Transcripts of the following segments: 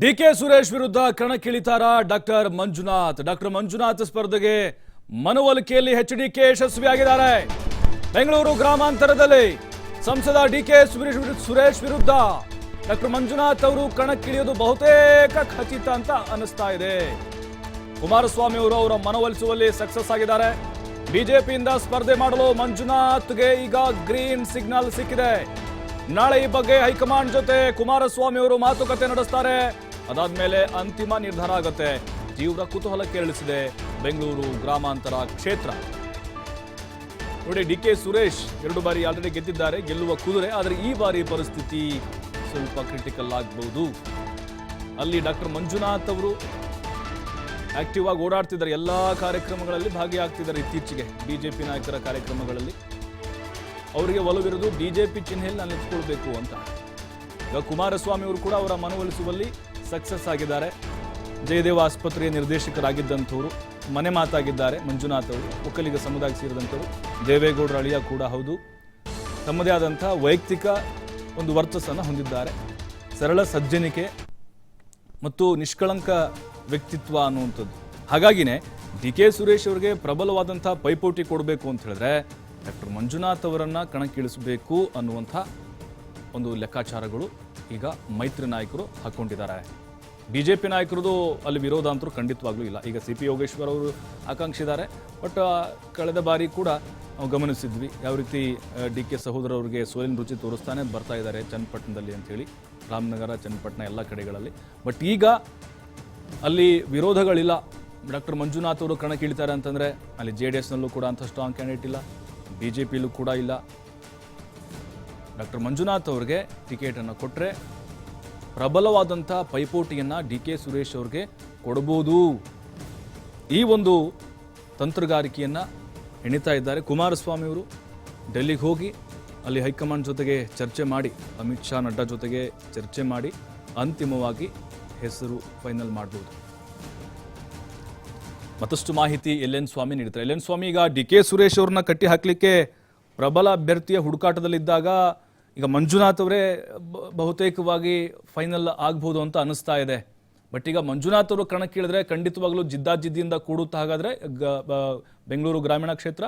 D K Suresh ವಿರುದ್ಧ ಕಣಕ್ಕಿಳಿತಾರ doctor Manjunath. Doctor Manjunath ಸ್ಪರ್ಧೆಗೆ ಮನವೊಲಿಕೆಯಲ್ಲಿ ಹೆಚ್ ಡಿ ಕೆ ಯಶಸ್ವಿಯಾಗಿದ್ದಾರೆ. ಬೆಂಗಳೂರು ಗ್ರಾಮಾಂತರದಲ್ಲಿ ಸಂಸದ ಡಿಕೆ ಸುರೇಶ್ ವಿರುದ್ಧ ಡಾಕ್ಟರ್ ಮಂಜುನಾಥ್ ಅವರು ಕಣಕ್ಕಿಳಿಯೋದು ಬಹುತೇಕ ಖಚಿತ ಅಂತ ಅನಿಸ್ತಾ ಇದೆ. ಕುಮಾರಸ್ವಾಮಿ ಅವರು ಅವರ ಮನವೊಲಿಸುವಲ್ಲಿ ಸಕ್ಸಸ್ ಆಗಿದ್ದಾರೆ. ಬಿಜೆಪಿಯಿಂದ ಸ್ಪರ್ಧೆ ಮಾಡಲು ಮಂಜುನಾಥ್ಗೆ ಈಗ ಗ್ರೀನ್ ಸಿಗ್ನಲ್ ಸಿಕ್ಕಿದೆ. ನಾಳೆ ಈ ಬಗ್ಗೆ ಹೈಕಮಾಂಡ್ ಜೊತೆ ಕುಮಾರಸ್ವಾಮಿ ಅವರು ಮಾತುಕತೆ ನಡೆಸ್ತಾರೆ. ಅದಾದ್ಮೇಲೆ ಅಂತಿಮ ನಿರ್ಧಾರ ಆಗುತ್ತೆ. ತೀವ್ರ ಕುತೂಹಲ ಕೇಳಿಸಿದೆ ಬೆಂಗಳೂರು ಗ್ರಾಮಾಂತರ ಕ್ಷೇತ್ರ. ನೋಡಿ, ಡಿ ಕೆ ಸುರೇಶ್ ಎರಡು ಬಾರಿ ಆಲ್ರೆಡಿ ಗೆದ್ದಿದ್ದಾರೆ, ಗೆಲ್ಲುವ ಕುದುರೆ, ಆದರೆ ಈ ಬಾರಿ ಪರಿಸ್ಥಿತಿ ಸ್ವಲ್ಪ ಕ್ರಿಟಿಕಲ್ ಆಗಬಹುದು ಅಲ್ಲಿ ಡಾಕ್ಟರ್ ಮಂಜುನಾಥ್ ಅವರು ಆಕ್ಟಿವ್ ಆಗಿ ಓಡಾಡ್ತಿದ್ದಾರೆ, ಎಲ್ಲ ಕಾರ್ಯಕ್ರಮಗಳಲ್ಲಿ ಭಾಗಿಯಾಗ್ತಿದ್ದಾರೆ ಇತ್ತೀಚೆಗೆ ಬಿಜೆಪಿ ನಾಯಕರ ಕಾರ್ಯಕ್ರಮಗಳಲ್ಲಿ. ಅವರಿಗೆ ಒಲವಿರೋದು ಬಿಜೆಪಿ ಚಿಹ್ನೆಯಲ್ಲಿ ನಾನು ಅಂತ. ಈಗ ಕುಮಾರಸ್ವಾಮಿ ಅವರು ಕೂಡ ಅವರ ಮನವೊಲಿಸುವಲ್ಲಿ ಸಕ್ಸಸ್ ಆಗಿದ್ದಾರೆ. ಜಯದೇವ ಆಸ್ಪತ್ರೆಯ ನಿರ್ದೇಶಕರಾಗಿದ್ದಂಥವರು, ಮನೆ ಮಾತಾಗಿದ್ದಾರೆ ಮಂಜುನಾಥ್ ಅವರು, ಒಕ್ಕಲಿಗ ಸಮುದಾಯಕ್ಕೆ ಸೇರಿದಂಥವರು, ದೇವೇಗೌಡರ ಅಳಿಯ ಕೂಡ ಹೌದು. ತಮ್ಮದೇ ಆದಂಥ ವೈಯಕ್ತಿಕ ಒಂದು ವರ್ಚಸ್ಸನ್ನು ಹೊಂದಿದ್ದಾರೆ. ಸರಳ ಸಜ್ಜನಿಕೆ ಮತ್ತು ನಿಷ್ಕಳಂಕ ವ್ಯಕ್ತಿತ್ವ ಅನ್ನುವಂಥದ್ದು. ಹಾಗಾಗಿನೇ ಡಿ ಕೆ ಸುರೇಶ್ ಅವರಿಗೆ ಪ್ರಬಲವಾದಂಥ ಪೈಪೋಟಿ ಕೊಡಬೇಕು ಅಂತ ಹೇಳಿದ್ರೆ ಡಾಕ್ಟರ್ ಮಂಜುನಾಥ್ ಅವರನ್ನು ಕಣಕ್ಕಿಳಿಸಬೇಕು ಅನ್ನುವಂಥ ಒಂದು ಲೆಕ್ಕಾಚಾರಗಳು ಈಗ ಮೈತ್ರಿ ನಾಯಕರು ಹಾಕ್ಕೊಂಡಿದ್ದಾರೆ. ಬಿಜೆಪಿ ನಾಯಕರದು ಅಲ್ಲಿ ವಿರೋಧ ಅಂತೂ ಖಂಡಿತವಾಗ್ಲೂ ಇಲ್ಲ. ಈಗ ಸಿ ಪಿ ಯೋಗೇಶ್ವರ್ ಅವರು ಆಕಾಂಕ್ಷಿದ್ದಾರೆ. ಬಟ್ ಕಳೆದ ಬಾರಿ ಕೂಡ ನಾವು ಗಮನಿಸಿದ್ವಿ. ಯಾವ ರೀತಿ ಡಿ ಕೆ ಸಹೋದರ ಅವರಿಗೆ ಸೋಲಿನ ರುಚಿ ತೋರಿಸ್ತಾನೆ ಬರ್ತಾ ಇದ್ದಾರೆ ಚನ್ನಪಟ್ಟಣದಲ್ಲಿ ಅಂಥೇಳಿ ರಾಮನಗರ, ಚನ್ನಪಟ್ಟಣ ಎಲ್ಲ ಕಡೆಗಳಲ್ಲಿ. ಬಟ್, ಈಗ ಅಲ್ಲಿ ವಿರೋಧಗಳಿಲ್ಲ. ಡಾಕ್ಟರ್ ಮಂಜುನಾಥ್ ಅವರು ಕಣಕ್ಕೆ ಇಳಿತಾರೆ ಅಂತಂದರೆ ಅಲ್ಲಿ ಜೆ ಡಿ ಎಸ್ನಲ್ಲೂ ಕೂಡ ಅಂಥ ಸ್ಟ್ರಾಂಗ್ ಕ್ಯಾಂಡಿಡೇಟ್ ಇಲ್ಲ. ಬಿ ಜೆ ಪಿಲೂ ಕೂಡ ಇಲ್ಲ. ಡಾಕ್ಟರ್ ಮಂಜುನಾಥ್ ಅವ್ರಿಗೆ ಟಿಕೆಟನ್ನು ಕೊಟ್ಟರೆ ಪ್ರಬಲವಾದಂಥ ಪೈಪೋಟಿಯನ್ನು ಡಿ ಕೆ ಸುರೇಶ್ ಅವ್ರಿಗೆ ಕೊಡ್ಬೋದು. ಈ ಒಂದು ತಂತ್ರಗಾರಿಕೆಯನ್ನು ಹೆಣಿತಾ ಇದ್ದಾರೆ. ಕುಮಾರಸ್ವಾಮಿ ಅವರು ಡೆಲ್ಲಿಗೆ ಹೋಗಿ ಅಲ್ಲಿ ಹೈಕಮಾಂಡ್ ಜೊತೆಗೆ ಚರ್ಚೆ ಮಾಡಿ, ಅಮಿತ್ ಶಾ ನಡ್ಡಾ ಜೊತೆಗೆ ಚರ್ಚೆ ಮಾಡಿ ಅಂತಿಮವಾಗಿ ಹೆಸರು ಫೈನಲ್ ಮಾಡ್ಬೋದು. ಮತ್ತಷ್ಟು ಮಾಹಿತಿ ಎಲ್ ಎನ್ ಸ್ವಾಮಿ ನೀಡ್ತಾರೆ ಎಲ್ ಎನ್ ಸ್ವಾಮಿ ಈಗ ಡಿ ಕೆ ಸುರೇಶ್ ಅವ್ರನ್ನ ಕಟ್ಟಿ ಹಾಕಲಿಕ್ಕೆ ಪ್ರಬಲ ಅಭ್ಯರ್ಥಿಯ ಹುಡುಕಾಟದಲ್ಲಿದ್ದಾಗ ಈಗ ಮಂಜುನಾಥ್ ಅವರೇ ಬಹುತೇಕವಾಗಿ ಫೈನಲ್ ಆಗ್ಬೋದು ಅಂತ ಅನಿಸ್ತಾ ಇದೆ. ಬಟ್ ಈಗ ಮಂಜುನಾಥ್ ಅವರು ಕಣಕ್ಕಿಳಿದ್ರೆ ಖಂಡಿತವಾಗ್ಲೂ ಜಿದ್ದಾಜಿದ್ದಿಯಿಂದ ಕೂಡುತ್ತ ಹಾಗಾದ್ರೆ ಬೆಂಗಳೂರು ಗ್ರಾಮೀಣ ಕ್ಷೇತ್ರ?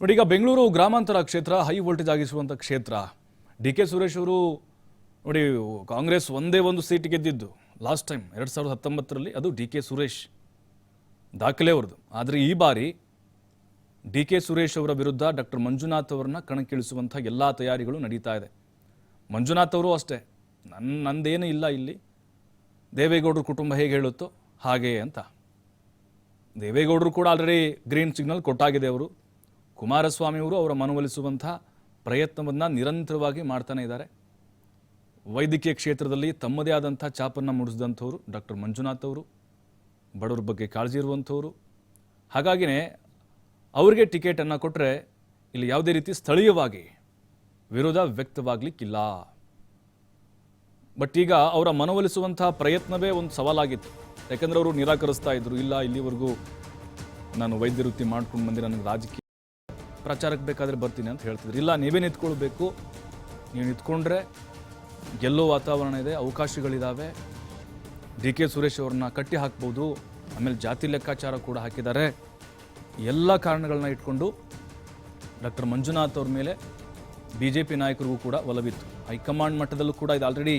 ನೋಡಿ, ಈಗ ಬೆಂಗಳೂರು ಗ್ರಾಮಾಂತರ ಕ್ಷೇತ್ರ, ಹೈ ವೋಲ್ಟೇಜ್ ಆಗಿಸುವಂಥ ಕ್ಷೇತ್ರ. ಡಿ ಕೆ ಸುರೇಶ್ ಅವರು ನೋಡಿ, ಕಾಂಗ್ರೆಸ್ ಒಂದೇ ಒಂದು ಸೀಟ್ ಗೆದ್ದಿದ್ದು ಲಾಸ್ಟ್ ಟೈಮ್ ಎರಡು ಸಾವಿರದ ಹತ್ತೊಂಬತ್ತರಲ್ಲಿ ಅದು ಡಿ ಕೆ ಸುರೇಶ್ ದಾಖಲೆ ಅವ್ರದ್ದು. ಆದರೆ ಈ ಬಾರಿ ಡಿ ಕೆ ಸುರೇಶ್ ಅವರ ವಿರುದ್ಧ ಡಾಕ್ಟರ್ ಮಂಜುನಾಥ್ ಅವರನ್ನ ಕಣಕ್ಕಿಳಿಸುವಂಥ ಎಲ್ಲ ತಯಾರಿಗಳು ನಡೀತಾ ಇದೆ. ಮಂಜುನಾಥ್ ಅವರು ಅಷ್ಟೇ. ನನ್ನ ನಂದೇನು ಇಲ್ಲ ಇಲ್ಲಿ. ದೇವೇಗೌಡರ ಕುಟುಂಬ ಹೇಗೆ ಹೇಳುತ್ತೋ ಹಾಗೆಯೇ ಅಂತ. ದೇವೇಗೌಡರು ಕೂಡ ಆಲ್ರೆಡಿ ಗ್ರೀನ್ ಸಿಗ್ನಲ್ ಕೊಟ್ಟಾಗಿದೆ ಅವರು. ಕುಮಾರಸ್ವಾಮಿ ಅವರು ಅವರ ಮನವೊಲಿಸುವಂಥ ಪ್ರಯತ್ನವನ್ನು ನಿರಂತರವಾಗಿ ಮಾಡ್ತಾನೆ ಇದ್ದಾರೆ. ವೈದ್ಯಕೀಯ ಕ್ಷೇತ್ರದಲ್ಲಿ ತಮ್ಮದೇ ಆದಂಥ ಛಾಪನ್ನು ಮೂಡಿಸಿದಂಥವ್ರು ಡಾಕ್ಟರ್ ಮಂಜುನಾಥ್ ಅವರು, ಬಡವ್ರ ಬಗ್ಗೆ ಕಾಳಜಿ ಇರುವಂಥವ್ರು. ಹಾಗಾಗಿಯೇ ಅವರಿಗೆ ಟಿಕೆಟನ್ನು ಕೊಟ್ಟರೆ ಇಲ್ಲಿ ಯಾವುದೇ ರೀತಿ ಸ್ಥಳೀಯವಾಗಿ ವಿರೋಧ ವ್ಯಕ್ತವಾಗಲಿಕ್ಕಿಲ್ಲ. ಬಟ್ ಈಗ ಅವರ ಮನವೊಲಿಸುವಂತಹ ಪ್ರಯತ್ನವೇ ಒಂದು ಸವಾಲಾಗಿತ್ತು. ಯಾಕಂದ್ರೆ ಅವರು ನಿರಾಕರಿಸ್ತಾ ಇದ್ರು, ಇಲ್ಲ, ಇಲ್ಲಿವರೆಗೂ ನಾನು ವೈದ್ಯ ವೃತ್ತಿ ಮಾಡ್ಕೊಂಡು ಬಂದು, ನನಗೆ ರಾಜಕೀಯ ಪ್ರಚಾರಕ್ಕೆ ಬೇಕಾದರೆ ಬರ್ತೀನಿ ಅಂತ ಹೇಳ್ತಿದ್ರು. ಇಲ್ಲ, ನೀವೇ ನಿಂತ್ಕೊಳ್ಬೇಕು. ನೀವು ನಿಂತ್ಕೊಂಡ್ರೆ ಗೆಲ್ಲೋ ವಾತಾವರಣ ಇದೆ ಅವಕಾಶಗಳಿದ್ದಾವೆ ಡಿ ಕೆ ಸುರೇಶ್ ಅವ್ರನ್ನ ಕಟ್ಟಿ ಹಾಕ್ಬೋದು, ಆಮೇಲೆ ಜಾತಿ ಲೆಕ್ಕಾಚಾರ ಕೂಡ ಹಾಕಿದ್ದಾರೆ. ಎಲ್ಲ ಕಾರಣಗಳನ್ನ ಇಟ್ಕೊಂಡು ಡಾಕ್ಟರ್ ಮಂಜುನಾಥ್ ಅವ್ರ ಮೇಲೆ ಬಿ ಜೆ ಪಿ ನಾಯಕರಿಗೂ ಕೂಡ ಒಲವಿತ್ತು. ಹೈಕಮಾಂಡ್ ಮಟ್ಟದಲ್ಲೂ ಕೂಡ ಇದು ಆಲ್ರೆಡಿ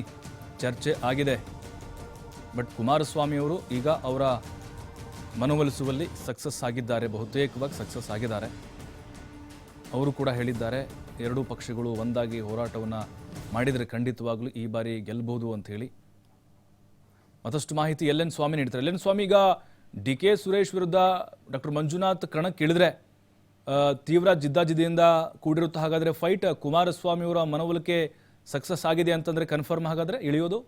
ಚರ್ಚೆ ಆಗಿದೆ. ಬಟ್ ಕುಮಾರಸ್ವಾಮಿ ಅವರು ಈಗ ಅವರ ಮನವೊಲಿಸುವಲ್ಲಿ ಸಕ್ಸಸ್ ಆಗಿದ್ದಾರೆ, ಬಹುತೇಕವಾಗಿ ಸಕ್ಸಸ್ ಆಗಿದ್ದಾರೆ. ಅವರು ಕೂಡ ಹೇಳಿದ್ದಾರೆ, ಎರಡೂ ಪಕ್ಷಗಳು ಒಂದಾಗಿ ಹೋರಾಟವನ್ನು ಮಾಡಿದರೆ ಖಂಡಿತವಾಗ್ಲೂ ಈ ಬಾರಿ ಗೆಲ್ಲಬಹುದು ಅಂತ ಹೇಳಿ ಮತ್ತಷ್ಟು ಮಾಹಿತಿ ಎಲ್ ಸ್ವಾಮಿ ನೀಡ್ತಾರೆ. ಎಲ್ ಎನ್ ಸ್ವಾಮಿ ಈಗ ಡಿ ಕೆ ಸುರೇಶ್ ವಿರುದ್ಧ ಡಾಕ್ಟರ್ ಮಂಜುನಾಥ್ ಕಣಕ್ಕಿಳಿದ್ರೆ ತೀವ್ರ ಜಿದ್ದಾಜಿದ್ದಿಯಿಂದ ಕೂಡಿರುತ್ತೆ ಹಾಗಾದ್ರೆ ಫೈಟ್ ಕುಮಾರಸ್ವಾಮಿ ಅವರ ಮನವೊಲಿಕೆ ಸಕ್ಸಸ್ ಆಗಿದೆ ಅಂತಂದ್ರೆ ಕನ್ಫರ್ಮ್ ಹಾಗಾದ್ರೆ ಇಳಿಯೋದು?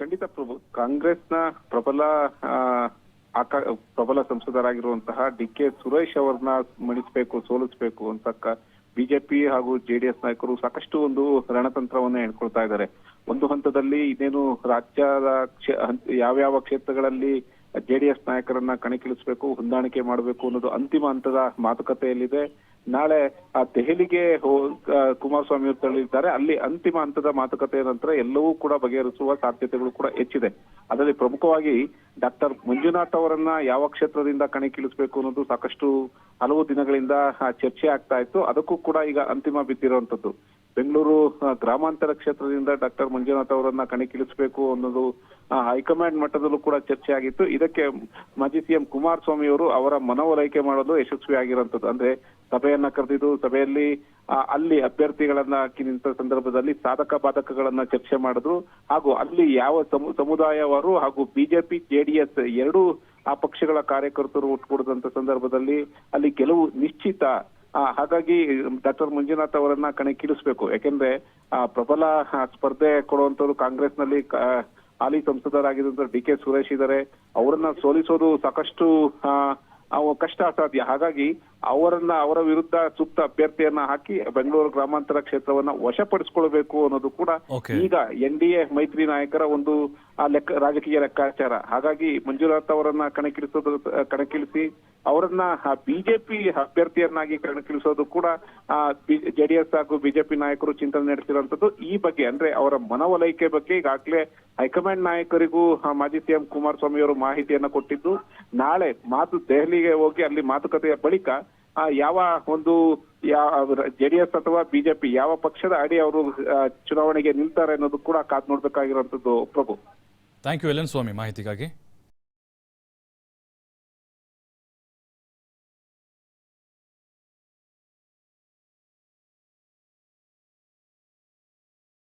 ಖಂಡಿತ ಪ್ರಭು, ಕಾಂಗ್ರೆಸ್ನ ಪ್ರಬಲ ಪ್ರಬಲ ಸಂಸದರಾಗಿರುವಂತಹ ಡಿ ಕೆ ಸುರೇಶ್ ಅವ್ರನ್ನ ಮಣಿಸ್ಬೇಕು, ಸೋಲಿಸ್ಬೇಕು ಅಂತ ಬಿಜೆಪಿ ಹಾಗೂ ಜೆಡಿಎಸ್ ನಾಯಕರು ಸಾಕಷ್ಟು ಒಂದು ರಣತಂತ್ರವನ್ನ ಹೇಳ್ಕೊಳ್ತಾ ಇದ್ದಾರೆ. ಒಂದು ಹಂತದಲ್ಲಿ ಇನ್ನೇನು ರಾಜ್ಯದ ಯಾವ ಯಾವ ಕ್ಷೇತ್ರಗಳಲ್ಲಿ ಜೆಡಿಎಸ್ ನಾಯಕರನ್ನ ಕಣಕ್ಕಿಳಿಸಬೇಕು, ಹೊಂದಾಣಿಕೆ ಮಾಡಬೇಕು ಅನ್ನೋದು ಅಂತಿಮ ಹಂತದ ಮಾತುಕತೆಯಲ್ಲಿದೆ. ನಾಳೆ ಆ ದೆಹಲಿಗೆ ಕುಮಾರಸ್ವಾಮಿ ಅವರು ತೆರಳಿದ್ದಾರೆ. ಅಲ್ಲಿ ಅಂತಿಮ ಹಂತದ ಮಾತುಕತೆಯ ನಂತರ ಎಲ್ಲವೂ ಕೂಡ ಬಗೆಹರಿಸುವ ಸಾಧ್ಯತೆಗಳು ಕೂಡ ಹೆಚ್ಚಿದೆ. ಅದರಲ್ಲಿ ಪ್ರಮುಖವಾಗಿ ಡಾಕ್ಟರ್ ಮಂಜುನಾಥ್ ಅವರನ್ನ ಯಾವ ಕ್ಷೇತ್ರದಿಂದ ಕಣಕ್ಕಿಳಿಸಬೇಕು ಅನ್ನೋದು ಸಾಕಷ್ಟು ಹಲವು ದಿನಗಳಿಂದ ಚರ್ಚೆ ಆಗ್ತಾ ಇತ್ತು. ಅದಕ್ಕೂ ಕೂಡ ಈಗ ಅಂತಿಮ ಬಿದ್ದಿರುವಂತದ್ದು ಬೆಂಗಳೂರು ಗ್ರಾಮಾಂತರ ಕ್ಷೇತ್ರದಿಂದ ಡಾಕ್ಟರ್ ಮಂಜುನಾಥ್ ಅವರನ್ನ ಕಣಕ್ಕಿಳಿಸಬೇಕು ಅನ್ನೋದು ಹೈಕಮಾಂಡ್ ಮಟ್ಟದಲ್ಲೂ ಕೂಡ ಚರ್ಚೆ ಆಗಿತ್ತು. ಇದಕ್ಕೆ ಮಾಜಿ ಸಿಎಂ ಕುಮಾರಸ್ವಾಮಿ ಅವರು ಅವರ ಮನವೊಲೈಕೆ ಮಾಡಲು ಯಶಸ್ವಿ ಆಗಿರುವಂತದ್ದು ಅಂದ್ರೆ ಸಭೆಯನ್ನ ಕರೆದಿದ್ದು, ಸಭೆಯಲ್ಲಿ ಅಲ್ಲಿ ಅಭ್ಯರ್ಥಿಗಳನ್ನ ಹಾಕಿ ನಿಂತ ಸಂದರ್ಭದಲ್ಲಿ ಸಾಧಕ ಬಾಧಕಗಳನ್ನ ಚರ್ಚೆ ಮಾಡಿದ್ರು. ಹಾಗೂ ಅಲ್ಲಿ ಯಾವ ಸಮು- ಸಮುದಾಯವರು ಹಾಗೂ ಬಿಜೆಪಿ, ಜೆಡಿಎಸ್ ಎರಡೂ ಆ ಪಕ್ಷಗಳ ಕಾರ್ಯಕರ್ತರು ಒಟ್ಟುಗೂಡಿದಂತ ಸಂದರ್ಭದಲ್ಲಿ ಅಲ್ಲಿ ಕೆಲವು ನಿಶ್ಚಿತ ಹಾಗಾಗಿ ಡಾಕ್ಟರ್ ಮಂಜುನಾಥ್ ಅವರನ್ನ ಕಣಕ್ಕಿಳಿಸ್ಬೇಕು. ಯಾಕೆಂದ್ರೆ ಆ, ಪ್ರಬಲ ಸ್ಪರ್ಧೆ ಕೊಡುವಂತವ್ರು ಕಾಂಗ್ರೆಸ್ನಲ್ಲಿ ನಲ್ಲಿ ಹಾಲಿ ಸಂಸದರಾಗಿದ್ದಂತ ಡಿ ಕೆ ಸುರೇಶ್ ಇದ್ದಾರೆ ಅವರನ್ನ ಸೋಲಿಸೋದು ಸಾಕಷ್ಟು ಆ, ಕಷ್ಟ ಅಸಾಧ್ಯ. ಹಾಗಾಗಿ ಅವರನ್ನ ಅವರ ವಿರುದ್ಧ ಸೂಕ್ತ ಅಭ್ಯರ್ಥಿಯನ್ನ ಹಾಕಿ ಬೆಂಗಳೂರು ಗ್ರಾಮಾಂತರ ಕ್ಷೇತ್ರವನ್ನ ವಶಪಡಿಸಿಕೊಳ್ಬೇಕು ಅನ್ನೋದು ಕೂಡ ಈಗ ಎನ್ ಡಿ ಎ ಮೈತ್ರಿ ನಾಯಕರ ಒಂದು ಲೆಕ್ಕ ರಾಜಕೀಯ ಲೆಕ್ಕಾಚಾರ. ಹಾಗಾಗಿ ಮಂಜುನಾಥ್ ಅವರನ್ನ ಕಣಕ್ಕಿಳಿಸೋದು ಕಣಕ್ಕಿಳಿಸಿ ಅವರನ್ನ ಬಿಜೆಪಿ ಅಭ್ಯರ್ಥಿಯನ್ನಾಗಿ ಕಣಕ್ಕಿಳಿಸೋದು ಕೂಡ ಜೆಡಿಎಸ್ ಹಾಗೂ ಬಿಜೆಪಿ ನಾಯಕರು ಚಿಂತನೆ ನಡೆಸಿರುವಂತದ್ದು ಈ ಬಗ್ಗೆ. ಅಂದ್ರೆ ಅವರ ಮನವೊಲೈಕೆ ಬಗ್ಗೆ ಈಗಾಗಲೇ ಹೈಕಮಾಂಡ್ ನಾಯಕರಿಗೂ ಮಾಜಿ ಸಿಎಂ ಕುಮಾರಸ್ವಾಮಿ ಅವರು ಮಾಹಿತಿಯನ್ನ ಕೊಟ್ಟಿದ್ದು, ನಾಳೆ ಮಾತು ದೆಹಲಿಗೆ ಹೋಗಿ ಅಲ್ಲಿ ಮಾತುಕತೆಯ ಬಳಿಕ ಯಾವ ಒಂದು ಜೆಡಿಎಸ್ ಅಥವಾ ಬಿಜೆಪಿ ಯಾವ ಪಕ್ಷದ ಅಡಿ ಅವರು ಚುನಾವಣೆಗೆ ನಿಲ್ತಾರೆ ಅನ್ನೋದು ಕೂಡ ಕಾದ್ ನೋಡ್ಬೇಕಾಗಿರುವಂತದ್ದು Prabhu. Thank you L Swamy ಮಾಹಿತಿಗಾಗಿ.